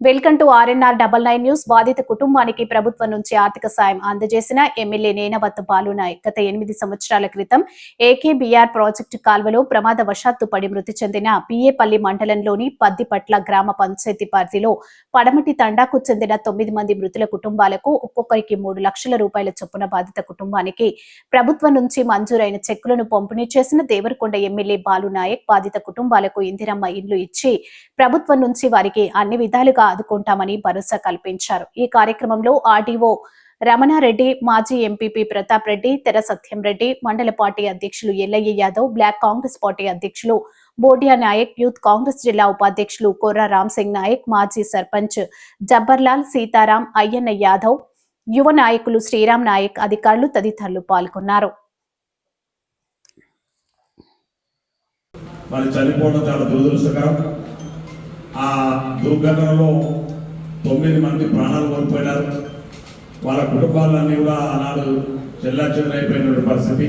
Welcome to RNR double nine news. బాధిత కుటుంబానికి ప్రభుత్వం నుంచి ఆర్థిక సాయం అందజేసిన ఎమ్మెల్యే నేనవత్ బాలునాయక్. గత ఎనిమిది సంవత్సరాల క్రితం ఏకేబీఆర్ ప్రాజెక్టు కాల్వలో ప్రమాదవశాత్తు పడి మృతి చెందిన పిఏపల్లి మండలంలోని పద్దిపట్ల గ్రామ పంచాయతీ పరిధిలో పడమటి తండాకు చెందిన తొమ్మిది మంది మృతుల కుటుంబాలకు ఒక్కొక్కరికి మూడు లక్షల రూపాయల చొప్పున బాధిత కుటుంబానికి ప్రభుత్వం నుంచి మంజూరైన చెక్కులను పంపిణీ చేసిన దేవరకొండ ఎమ్మెల్యే బాలునాయక్ బాధిత కుటుంబాలకు ఇందిరమ్మ ఇల్లు ఇచ్చి ప్రభుత్వం నుంచి వారికి అన్ని విధాలుగా ఆదుకుంటామని భరోసా కల్పించారు. ఈ కార్యక్రమంలో ఆర్డీఓ రమణారెడ్డి మాజీ ఎంపీపీ ప్రతాప్ రెడ్డి తెర సత్యం రెడ్డి మండల పార్టీ అధ్యక్షులు Ellaiah Yadav block Congress party అధ్యక్షులు బోడియా నాయక్ యూత్ కాంగ్రెస్ జిల్లా ఉపాధ్యక్షులు కోర్రా రామ్ సింగ్ నాయక్ మాజీ సర్పంచ్ జబ్బర్లాల్ సీతారాం అయ్యన్న యాదవ్ యువ నాయకులు శ్రీరామ్ నాయక్ అధికారులు తదితరులు పాల్గొన్నారు. మరి చనిపోవడం చాలా దురదృష్టకరం. ఆ దుర్ఘటనలో తొమ్మిది మంది ప్రాణాలు కోల్పోయినారు. వాళ్ళ కుటుంబాలన్నీ కూడా ఆనాడు చెల్లాచెదరైపోయిన పరిస్థితి.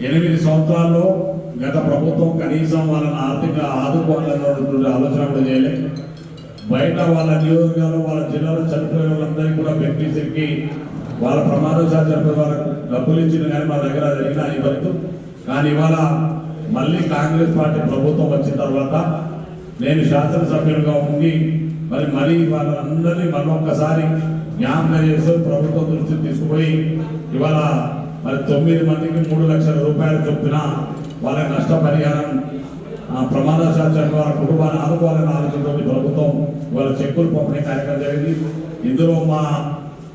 ఎనిమిది సంవత్సరాల్లో గత ప్రభుత్వం కనీసం వాళ్ళని ఆర్థికంగా ఆదుకోవాలన్నటువంటి ఆలోచన కూడా చేయలేదు బయట వాళ్ళ నియోజకవర్గాలు వాళ్ళ జిల్లాలో చనిపోయిన వాళ్ళందరికీ కూడా బెనిఫిషరీకి వాళ్ళ ప్రమాదశాలు చనిపోయిన వాళ్ళకు డబ్బులు ఇచ్చిన కానీ మా దగ్గర జరిగిన ఇవ్వలేదు కానీ ఇవాళ మళ్ళీ కాంగ్రెస్ పార్టీ ప్రభుత్వం వచ్చిన తర్వాత నేను శాసనసభ్యుడిగా ఉండి మరి మళ్ళీ వాళ్ళందరినీ ఒక్కసారి జ్ఞాపకం చేస్తూ ప్రభుత్వం దృష్టికి తీసుకుపోయి ఇవాళ మరి తొమ్మిది మందికి మూడు లక్షల రూపాయలు చొప్పున వాళ్ళ నష్టపరిహారం ఆ ప్రమాదశాస్త్రం వారి కుటుంబాన్ని ఆదుకోవాలని ఆలోచనతో ప్రభుత్వం వాళ్ళ చెక్కులు పంపిణీ కార్యక్రమం జరిగింది. ఇందులో మా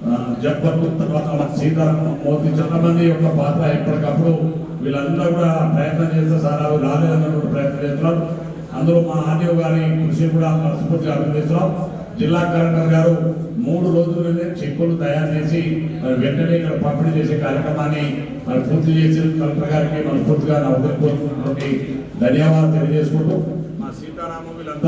ఆ, జబ్బర్లు తర్వాత మా సీతారాం మోదీ మంది యొక్క పాత్ర ఎప్పటికప్పుడు వీళ్ళందరూ కూడా ప్రయత్నం చేస్తే సార్ అవి రాలేదన్నటువంటి ప్రయత్నం చేస్తున్నారు. అందులో మా ఆర్డీఓ గారి కృషి కూడా మనస్ఫూర్తిగా అభినందిస్తున్నాం. జిల్లా కలెక్టర్ గారు మూడు రోజులనే చెక్కులు తయారు చేసి మరి వెంటనే ఇక్కడ పంపిణీ చేసే కార్యక్రమాన్ని మరి పూర్తి చేసి కలెక్టర్ గారికి మనస్ఫూర్తిగా నా ఉదయపూర్వకమైనటువంటి ధన్యవాదాలు తెలియజేసుకుంటూ